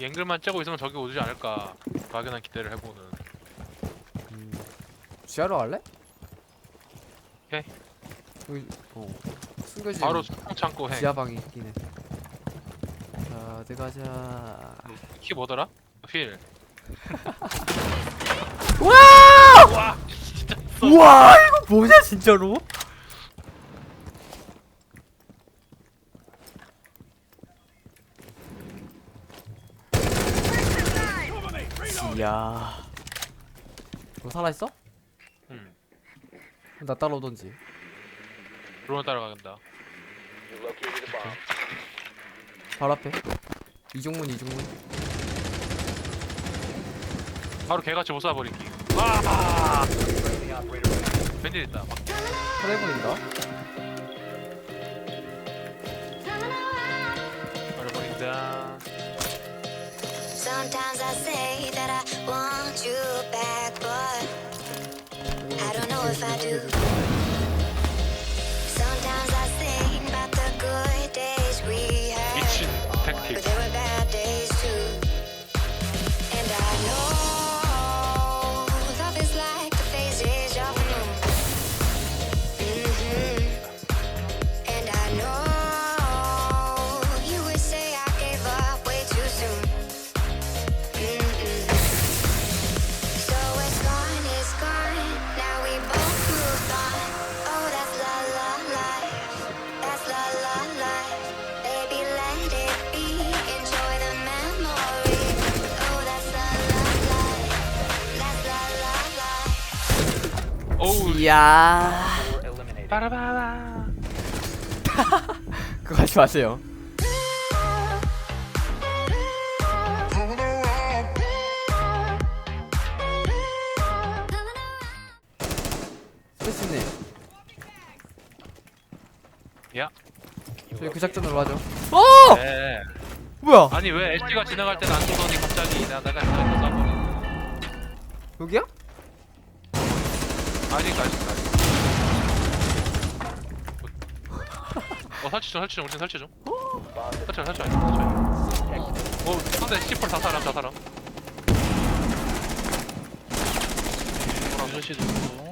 이 앵글만 째고 있으면 저기 오지 않을까 막연한 기대를 해보는 음, 지하로 갈래? 오케이. 여기 어 숨겨진 바로 창고 행. 지하 방이 있긴 해. 자 들어가자. 키 뭐더라? 휠. 와! 와 진짜 우와 이거 뭐냐 진짜로? 야. 너 살아 있어? 음. 나 따라오던지. 드론 따라간다. You located a bomb. 바로 앞에. 이종문 이종문. 바로 개같이 못 쏴버리기. 와! Friendly operator remaining. 밴드 있다. 막 터내버린다. 버려버린다. Sometimes I say Want you back, but I don't know if I do. 이야. 빠라바라. 그거 하지 마세요. 스페이스님, 야. 저희 그 작전으로 하죠. 어! 네. 뭐야? 아니 왜 LG가 지나갈 때는 안 쏘더니 갑자기 때 쏴버리는. 여기야? 아니까 아니까. 어 설치 좀 설치 좀 우리 설치 좀. 설치 설치 설치. 어 근데 C4 다 사람 다 사람. 뭐라 설치 좀.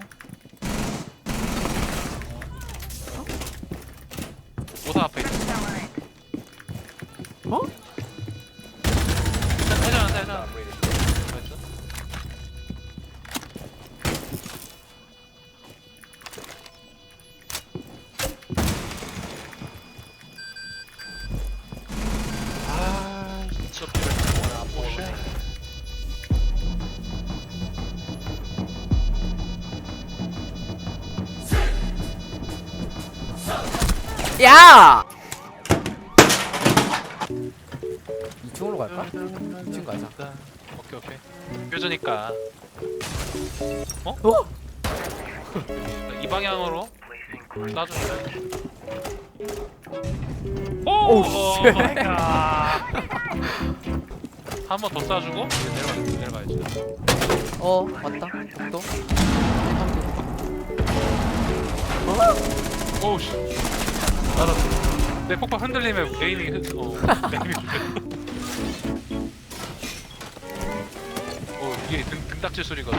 야! 2층으로 갈까? 2층 가자. 오케이 오케이. 뼈주니까 어? 이 방향으로 놔주니까. 오우, 오! 쉣. 한번 더 쏴주고 이제 내려가 내려가야지. 어, 맞다. 복도. 오우 씨. 나도 내 폭발 흔들리면 게임이 흔 어, 게임이 오 이게 등 등딱지 소리거든.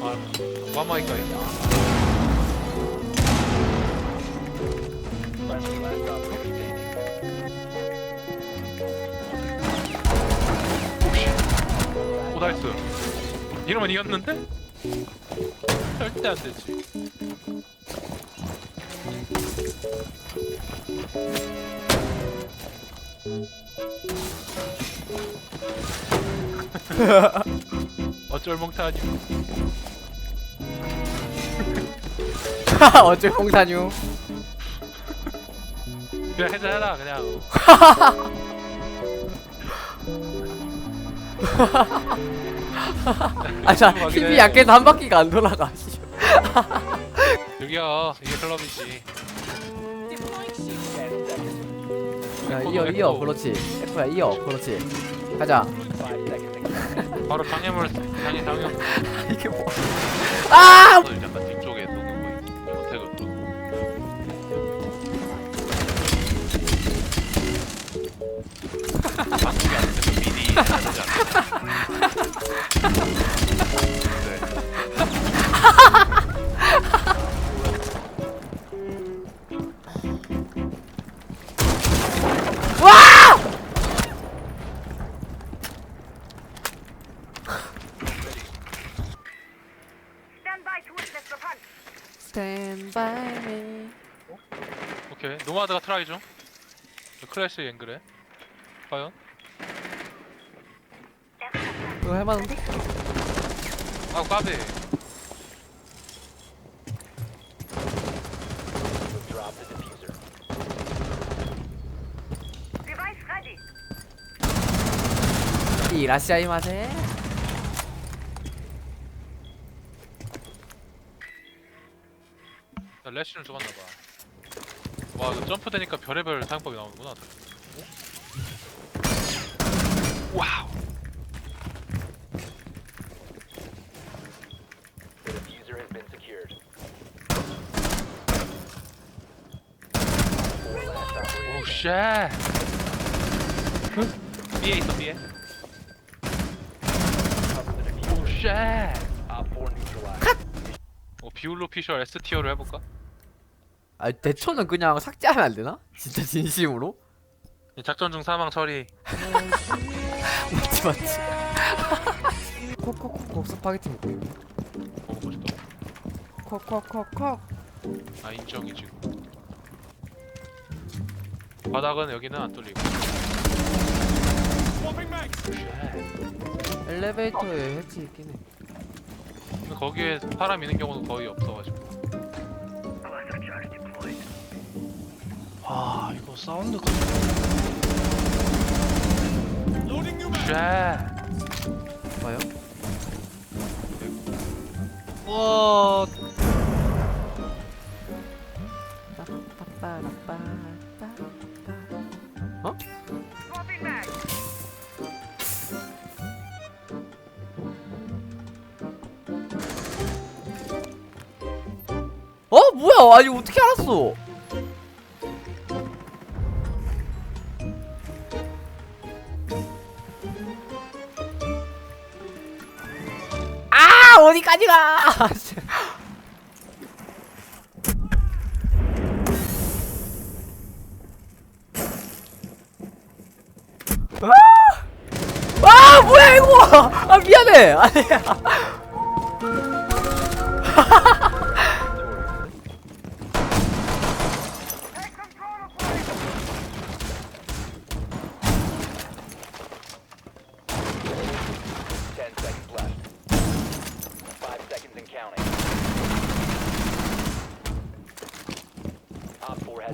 어? 아, 와마이까 last 오 나이스. 이러면 이겼는데? 절대 안 되지. 어쩔 몽타니 어쩔 홍사뉴. 그냥 해자 해라 그냥 아, 자, 힘이 약해서 한 바퀴가 안 돌아가. 씨. 여기야 이게 클럽이지. 야, 이어, 이어, 그렇지. F야, 이어, 그렇지. 가자. 바로 방해물 방해 당형 이게 뭐? 아! 타임에 오케이 노마드가 트라이 중 클래시 앵글에 과연? 이거 할만한데? 아 까비 Drop the diffuser. 이 라시아이 마세 래쉬를 죽었나봐 와 이거 점프 되니까 별의별 사용법이 나오는구나 어? 와우 The diffuser has been secured. Four last operator 오 standing. 쉣 B에 있어 B에 Cover the diffuser. 오 쉣. Op 4 neutralized. 어 비울로 피셜 S티어로 해볼까? 아 대처는 그냥 삭제하면 안 되나? 진짜 진심으로? 이 작전 중 사망 처리. 맞지 맞지. 콕콕콕콕 스파게티 먹고 있네. 먹고 싶다. 콕콕콕콕. 아 인정이지 바닥은 여기는 안 뚫리고. 쉣. 엘리베이터에 해치 있긴 해. 근데 거기에 사람 있는 경우는 거의 없어가지고 와 이거 사운드가 쉣. 봐요? 와 어? 어 뭐야 아니 어떻게 알았어 어디까지 가? 아! 아 뭐야 이거? 아 미안해. 아니야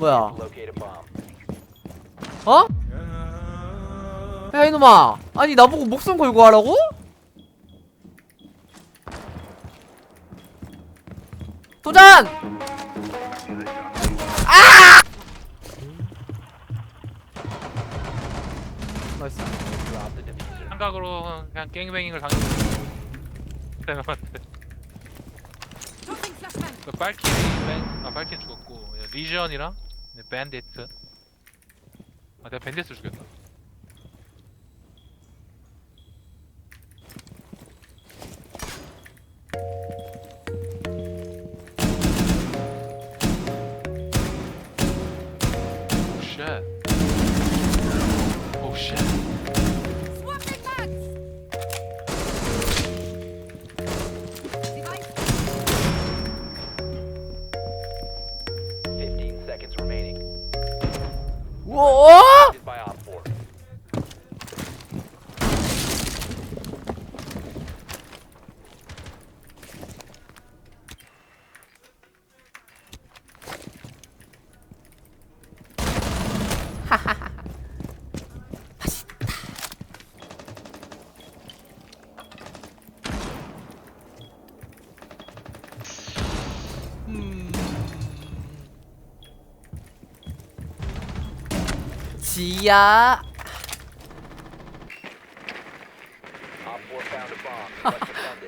뭐야? 어? 야 이놈아 아니 나보고 목숨 걸고 하라고? 도전! 아! 나이스. 삼각으로 그냥 갱뱅잉을 당했어 그 빨키리 밴, 아 빨키리 죽었고 리전이랑 밴디트. 아 내가 밴디트 죽였다 우와! 지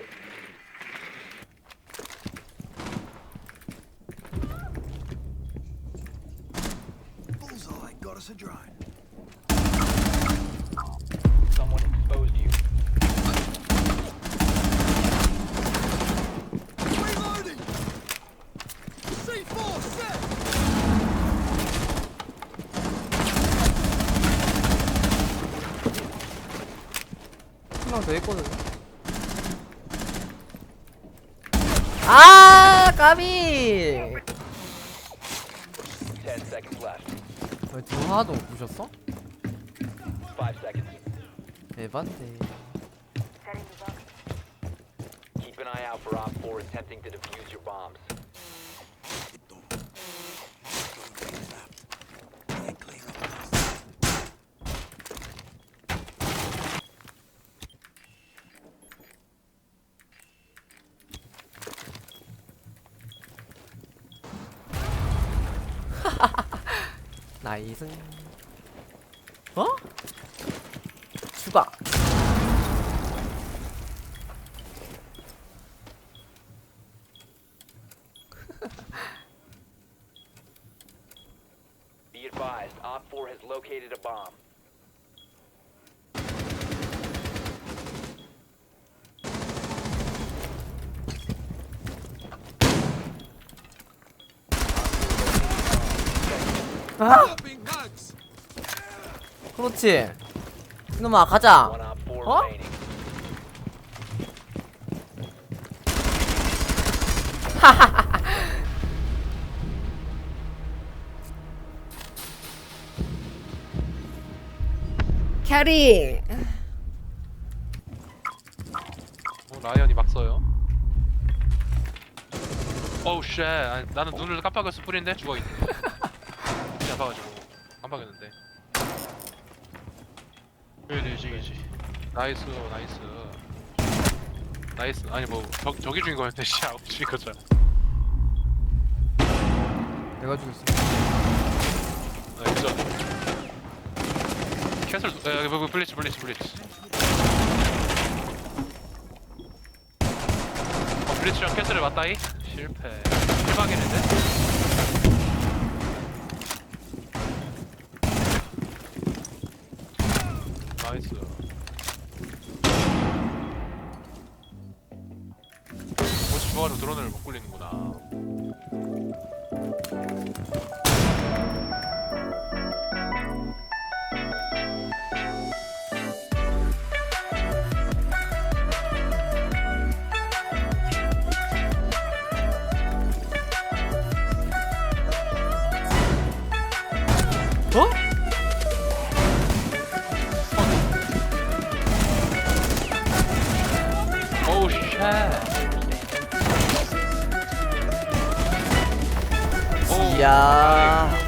도 했거든요. 아 까비. 10 seconds left. 왜등 하나도 못 부셨어? 5 seconds. 에반데. Keep an eye out for Op 4 attempting to defuse your bombs. 나이스 어? 추가 Be advised, Op 4 has located a bomb. 아! 그렇지 이놈아 가자 One Op 4 Huh? remaining. 캐리 어, 라이언이 막 써요. 어우 쉣. 아니, 나는 눈을 깜빡였을 뿐인데 죽어 있네. 그냥 봐가지고 깜빡였는데. 왜 되지 이지 나이스 나이스. 나이스. 아니 뭐 저, 저기 중인 거였는데 씨 아웃 중인 거잖아. 내가 죽였어 아, 그죠. 캐슬 에, 여기 뭐, 블리츠 블리츠 블리츠. 어 블리츠랑 캐슬을 맞다이? 실패. 실망이는데? 주화로 드론을 못 굴리는구나. 어? 야